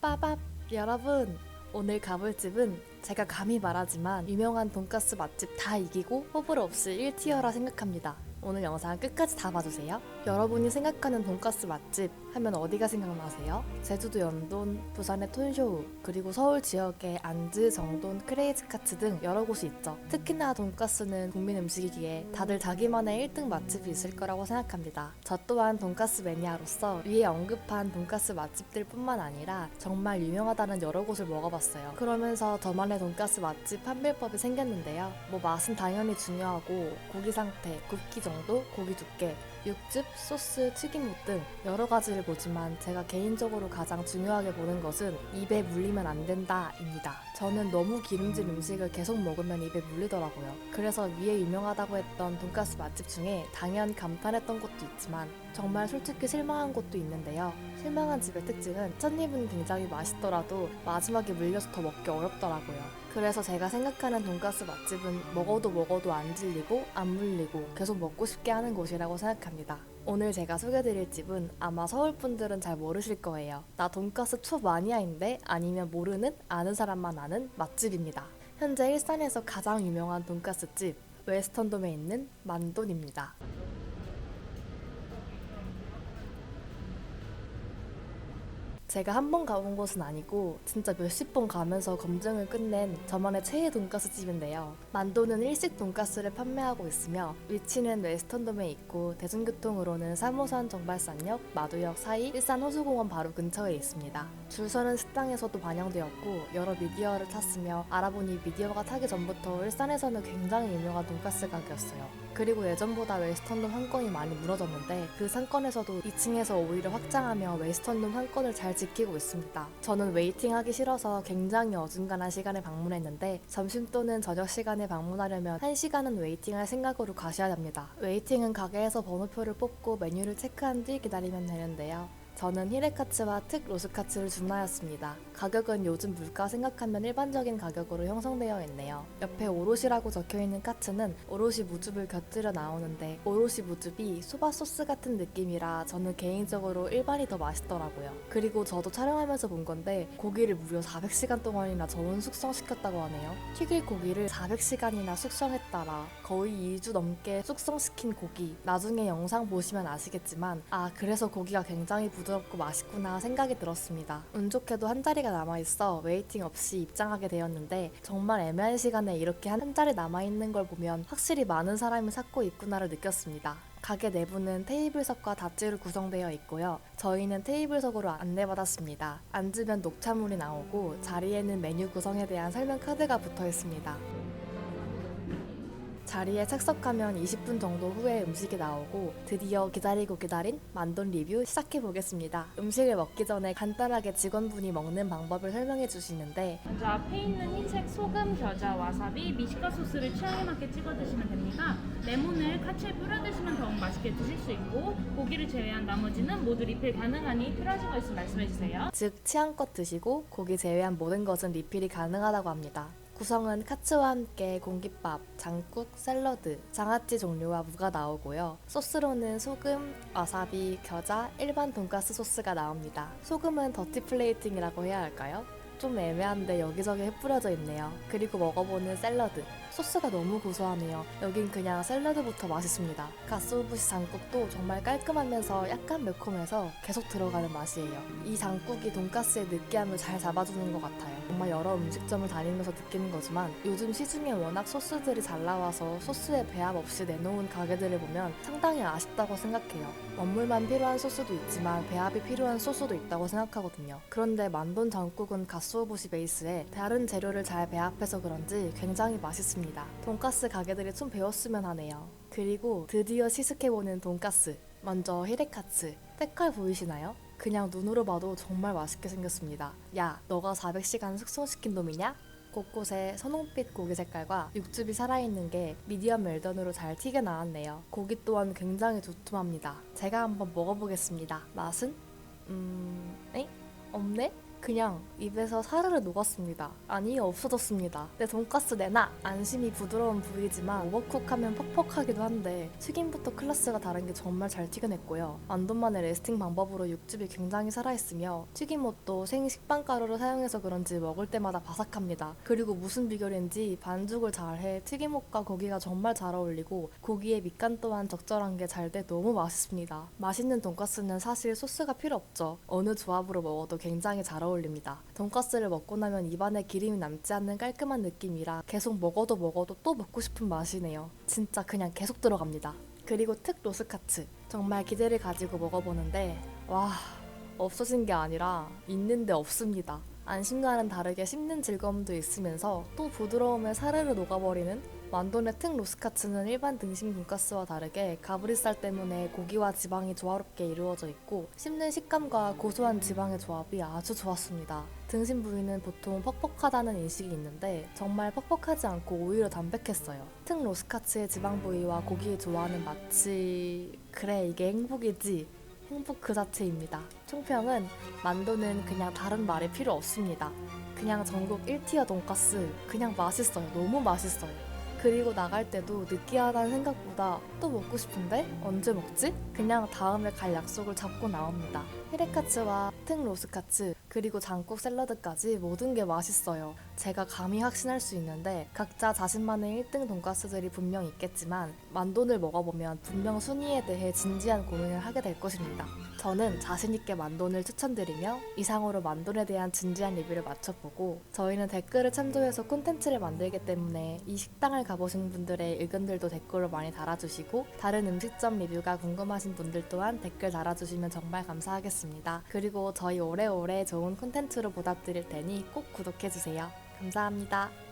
빠밥 여러분 오늘 가볼 집은 제가 감히 말하지만 유명한 돈가스 맛집 다 이기고 호불호 없이 1티어라 생각합니다. 오늘 영상 끝까지 다 봐주세요. 여러분이 생각하는 돈가스 맛집 하면 어디가 생각나세요? 제주도 연돈, 부산의 톤쇼우, 그리고 서울 지역의 안즈, 정돈, 크레이지카츠 등 여러 곳이 있죠. 특히나 돈가스는 국민 음식이기에 다들 자기만의 1등 맛집이 있을 거라고 생각합니다. 저 또한 돈가스 매니아로서 위에 언급한 돈가스 맛집들 뿐만 아니라 정말 유명하다는 여러 곳을 먹어봤어요. 그러면서 저만의 돈가스 맛집 판별법이 생겼는데요. 뭐 맛은 당연히 중요하고 고기 상태, 굽기 정도, 고기 두께, 육즙, 소스, 튀김옷 등 여러 가지를 보지만 제가 개인적으로 가장 중요하게 보는 것은 입에 물리면 안 된다입니다. 저는 너무 기름진 음식을 계속 먹으면 입에 물리더라고요. 그래서 위에 유명하다고 했던 돈가스 맛집 중에 당연 감탄했던 곳도 있지만 정말 솔직히 실망한 곳도 있는데요. 실망한 집의 특징은 찻잎은 굉장히 맛있더라도 마지막에 물려서 더 먹기 어렵더라고요. 그래서 제가 생각하는 돈가스 맛집은 먹어도 먹어도 안 질리고 안 물리고 계속 먹고 싶게 하는 곳이라고 생각합니다. 오늘 제가 소개드릴 집은 아마 서울 분들은 잘 모르실 거예요. 나 돈가스 초 마니아인데 아니면 모르는 아는 사람만 아는 맛집입니다. 현재 일산에서 가장 유명한 돈가스 집 웨스턴돔에 있는 만돈입니다. 제가 한 번 가본 곳은 아니고 진짜 몇십 번 가면서 검증을 끝낸 저만의 최애 돈가스 집인데요. 만도는 일식 돈가스를 판매하고 있으며 위치는 웨스턴돔에 있고 대중교통으로는 3호선 정발산역, 마두역 사이 일산 호수공원 바로 근처에 있습니다. 줄 서는 식당에서도 반영되었고 여러 미디어를 탔으며 알아보니 미디어가 타기 전부터 일산에서는 굉장히 유명한 돈가스 가게였어요. 그리고 예전보다 웨스턴돔 한 건이 많이 무너졌는데 그 상권에서도 2층에서 오히려 확장하며 웨스턴돔 한 건을 잘 지키고 있습니다. 저는 웨이팅하기 싫어서 굉장히 어중간한 시간에 방문했는데 점심 또는 저녁 시간에 방문하려면 1시간은 웨이팅할 생각으로 가셔야 합니다. 웨이팅은 가게에서 번호표를 뽑고 메뉴를 체크한 뒤 기다리면 되는데요. 저는 히레카츠와 특 로스카츠를 주문하였습니다. 가격은 요즘 물가 생각하면 일반적인 가격으로 형성되어 있네요. 옆에 오롯이라고 적혀 있는 카츠는 오롯이 무즙을 곁들여 나오는데 오롯이 무즙이 소바 소스 같은 느낌이라 저는 개인적으로 일반이 더 맛있더라고요. 그리고 저도 촬영하면서 본 건데 고기를 무려 400시간 동안이나 저온 숙성시켰다고 하네요. 튀길 고기를 400시간이나 숙성했다라 거의 2주 넘게 숙성시킨 고기. 나중에 영상 보시면 아시겠지만 아 그래서 고기가 굉장히 부드럽고 맛있구나 생각이 들었습니다. 운 좋게도 한 자리가 남아있어 웨이팅 없이 입장하게 되었는데 정말 애매한 시간에 이렇게 한 자리 남아있는 걸 보면 확실히 많은 사람이 찾고 있구나를 느꼈습니다. 가게 내부는 테이블석과 닷지로 구성되어 있고요. 저희는 테이블석으로 안내받았습니다. 앉으면 녹차물이 나오고 자리에는 메뉴 구성에 대한 설명 카드가 붙어 있습니다. 자리에 착석하면 20분 정도 후에 음식이 나오고 드디어 기다리고 기다린 만돈 리뷰 시작해 보겠습니다. 음식을 먹기 전에 간단하게 직원분이 먹는 방법을 설명해 주시는데 먼저 앞에 있는 흰색 소금, 겨자, 와사비, 미식가 소스를 취향에 맞게 찍어 드시면 됩니다. 레몬을 카츠에 뿌려 드시면 더욱 맛있게 드실 수 있고 고기를 제외한 나머지는 모두 리필 가능하니 필요하신 거 있으면 말씀해 주세요. 즉 취향껏 드시고 고기 제외한 모든 것은 리필이 가능하다고 합니다. 구성은 카츠와 함께 공깃밥, 장국, 샐러드, 장아찌 종류와 무가 나오고요. 소스로는 소금, 와사비, 겨자, 일반 돈가스 소스가 나옵니다. 소금은 더티 플레이팅이라고 해야 할까요? 좀 애매한데 여기저기 흩뿌려져 있네요. 그리고 먹어보는 샐러드. 소스가 너무 고소하네요. 여긴 그냥 샐러드부터 맛있습니다. 가스오부시 장국도 정말 깔끔하면서 약간 매콤해서 계속 들어가는 맛이에요. 이 장국이 돈가스의 느끼함을 잘 잡아주는 것 같아요. 정말 여러 음식점을 다니면서 느끼는 거지만 요즘 시중에 워낙 소스들이 잘 나와서 소스에 배합 없이 내놓은 가게들을 보면 상당히 아쉽다고 생각해요. 원물만 필요한 소스도 있지만 배합이 필요한 소스도 있다고 생각하거든요. 그런데 만돈 장국은 가스오부시 베이스에 다른 재료를 잘 배합해서 그런지 굉장히 맛있습니다. 돈가스 가게들이 좀 배웠으면 하네요. 그리고 드디어 시식해보는 돈가스. 먼저 히레카츠. 색깔 보이시나요? 그냥 눈으로 봐도 정말 맛있게 생겼습니다. 야, 너가 400시간 숙성시킨 놈이냐? 곳곳에 선홍빛 고기 색깔과 육즙이 살아있는 게 미디엄 웰던으로 잘 튀겨 나왔네요. 고기 또한 굉장히 두툼합니다. 제가 한번 먹어보겠습니다. 맛은? 음... 에? 없네? 그냥 입에서 사르르 녹았습니다. 아니 없어졌습니다. 내 돈가스 내놔! 안심이 부드러운 부위지만 오버쿡하면 퍽퍽하기도 한데 튀김부터 클래스가 다른 게 정말 잘 튀겨냈고요. 만돈만의 레스팅 방법으로 육즙이 굉장히 살아있으며 튀김옷도 생식빵 가루를 사용해서 그런지 먹을 때마다 바삭합니다. 그리고 무슨 비결인지 반죽을 잘해 튀김옷과 고기가 정말 잘 어울리고 고기의 밑간 또한 적절한 게 잘 돼 너무 맛있습니다. 맛있는 돈가스는 사실 소스가 필요 없죠. 어느 조합으로 먹어도 굉장히 잘 어울립니다. 돈가스를 먹고 나면 입안에 기름이 남지 않는 깔끔한 느낌이라 계속 먹어도 먹어도 또 먹고 싶은 맛이네요. 진짜 그냥 계속 들어갑니다. 그리고 특 로스카츠 정말 기대를 가지고 먹어보는데 와 없어진 게 아니라 있는데 없습니다. 안심과는 다르게 씹는 즐거움도 있으면서 또 부드러움에 사르르 녹아버리는 만돈의 특 로스카츠는 일반 등심 돈가스와 다르게 가브리살 때문에 고기와 지방이 조화롭게 이루어져 있고 씹는 식감과 고소한 지방의 조합이 아주 좋았습니다. 등심 부위는 보통 퍽퍽하다는 인식이 있는데 정말 퍽퍽하지 않고 오히려 담백했어요. 특 로스카츠의 지방 부위와 고기의 조화는 마치 그래 이게 행복이지 행복 그 자체입니다. 총평은 만도는 그냥 다른 말이 필요 없습니다. 그냥 전국 1티어 돈가스 그냥 맛있어요. 너무 맛있어요. 그리고 나갈 때도 느끼하다는 생각보다 또 먹고 싶은데 언제 먹지? 그냥 다음에 갈 약속을 잡고 나옵니다. 히레카츠와 특 로스카츠 그리고 장국 샐러드까지 모든 게 맛있어요. 제가 감히 확신할 수 있는데 각자 자신만의 1등 돈가스들이 분명 있겠지만 만돈을 먹어보면 분명 순위에 대해 진지한 고민을 하게 될 것입니다. 저는 자신있게 만돈을 추천드리며 이상으로 만돈에 대한 진지한 리뷰를 마쳐보고 저희는 댓글을 참조해서 콘텐츠를 만들기 때문에 이 식당을 가보신 분들의 의견들도 댓글로 많이 달아주시고 다른 음식점 리뷰가 궁금하신 분들 또한 댓글 달아주시면 정말 감사하겠습니다. 그리고 저희 오래오래 좋은 콘텐츠로 보답드릴 테니 꼭 구독해주세요. 감사합니다.